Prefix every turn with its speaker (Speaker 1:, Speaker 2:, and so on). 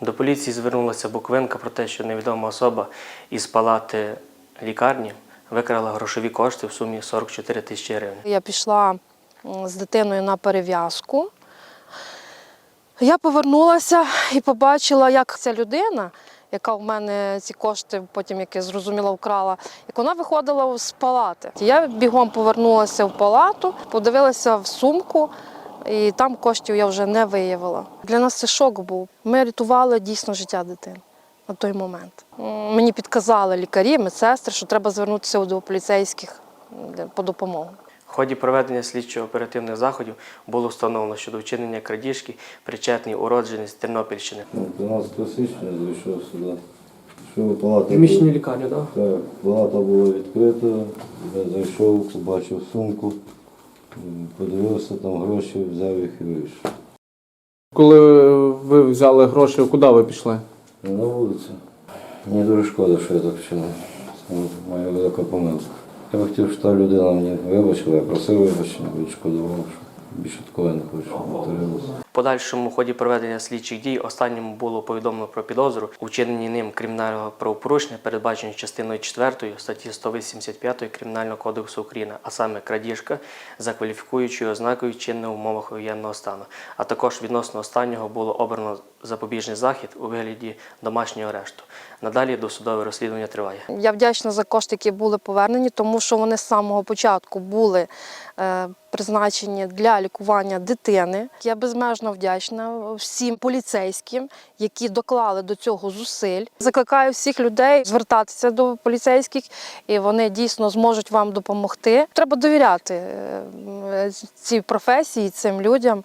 Speaker 1: До поліції звернулася Буковинка про те, що невідома особа із палати лікарні викрала грошові кошти в сумі 44 тисячі гривень.
Speaker 2: Я пішла з дитиною на перев'язку. Я повернулася і побачила, як ця людина, яка в мене ці кошти, потім як я зрозуміла, вкрала, як вона виходила з палати. Я бігом повернулася в палату, подивилася в сумку, і там коштів я вже не виявила. Для нас це шок був. Ми рятували дійсно життя дитини на той момент. Мені підказали лікарі, медсестри, що треба звернутися до поліцейських по допомогу.
Speaker 1: В ході проведення слідчо-оперативних заходів було встановлено, що до вчинення крадіжки причетний уродженець Тернопільщини.
Speaker 3: Ну, 12 січня зайшов сюди. Що палата,
Speaker 4: Приміщення лікарні, так?
Speaker 3: так, палата була відкрита, я зайшов, побачив сумку, подивився там гроші, взяв їх і вийшов.
Speaker 4: Коли ви взяли гроші, куди ви пішли?
Speaker 3: На вулицю. Мені дуже шкода, що я так вчинив. Це моя велика помилка. Я б хотів, щоб та людина мені вибачила, я просив вибачення, відшкодував, що більше не хочу, повторилося.
Speaker 1: В подальшому ході проведення слідчих дій останньому було повідомлено про підозру у вчиненні ним кримінального правопорушення, передбаченого частиною 4 статті 185 Кримінального кодексу України, а саме крадіжка за кваліфікуючою ознакою чинного в умовах воєнного стану. А також відносно останнього було обрано запобіжний захід у вигляді домашнього арешту. Надалі досудове розслідування триває.
Speaker 2: Я вдячна за кошти, які були повернені, тому що вони з самого початку були е, призначені для лікування дитини. Я безмежно вдячна всім поліцейським, які доклали до цього зусиль. Закликаю всіх людей звертатися до поліцейських, і вони дійсно зможуть вам допомогти. Треба довіряти е, цій професії, цим людям.